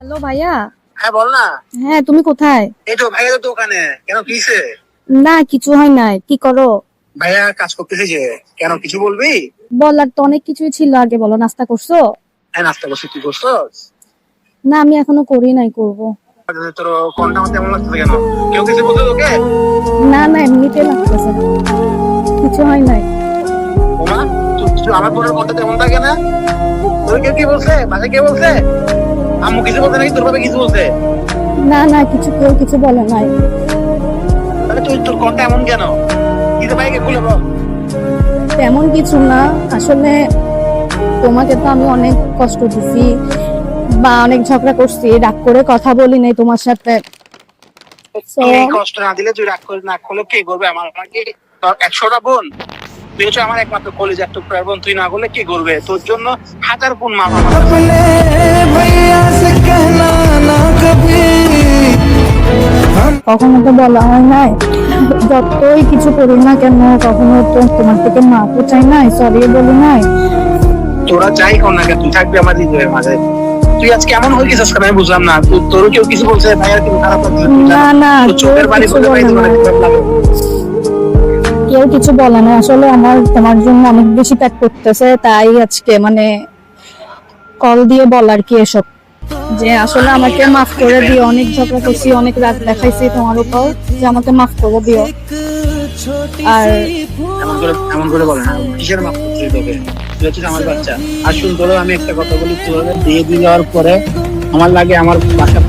Hello ভাইয়া। হ্যাঁ বল না। হ্যাঁ তুমি কোথায়? এই তো ভাইয়া তো দোকানে। কেন কিসে না কিছু হয় নাই। কি করো? ভাইয়া কাজ করতেছে যে। কেন কিছু বলবি? বলার তো অনেক কিছুই ছিল আগে বলো নাস্তা করছ? হ্যাঁ নাস্তা করছি। তুই করছস না আমি এখনও করি নাই করব। তোর কোনটা আমার তেমন লাগতেছে কেন? কেউ কিছু বলছে তোকে? না না এমনিতে লাগতেছে। কিছু হয় নাই। ওমা আমার বোনের কোনটা তেমন থাকে না? তোর কেউ কি বলছে? বাসে কে বলছে? আম্মু কিছু নাকি? তোর বাবা কিছু বলছে? না না কিছু কেউ কিছু বলে নাই। তাহলে তুই তোর এমন কেন? ভাইকে খুলে বল। তেমন কিছু না। আসলে তোমাকে তো আমি অনেক কষ্ট দিছি বা অনেক ঝগড়া করছি। রাগ করে কথা বলি নাই তোমার সাথে। কষ্ট না দিলে তুই রাগ করে না। করলে কে করবে আমার? আমাকে একশোটা বোন? তুই আমার একমাত্র কলেজের টুকরা এবং তুই না করলে কি করবে? তোর জন্য হাজার গুণ মা কখনো তো বলা হয় নাই যতই কিছু করি না কেন কখনো তো তোমার থেকে মাফও চাই নাই সরি বলি নাই। তোরা চাই কর না তুই থাকবি আমার হৃদয়ের মাঝে। তুই আজ কেমন হয়ে গেছিস আমি বুঝলাম না। তোর কেউ কিছু বলছে ভাইয়া তুমি খারাপ না। না চোখের বাড়ি বলে ভাই তোমার কেউ কিছু বলে না আসলে আমার, তোমার জন্য অনেক বেশি প্যাক করতেছে, তাই আজকে মানে কল দিয়ে বলার কি এসব। যে আসলে আমাকে মাফ করে দিও, অনেক ঝগড়া করছি, অনেক রাগ দেখাইছি তোমার উপর, যে আমাকে মাফ করে দিও। আর আমার বাচ্চা। আর শুন আমি একটা কথা বলি তোর বিয়ে দিয়ে যাওয়ার পরে আমার লাগে আমার বাসা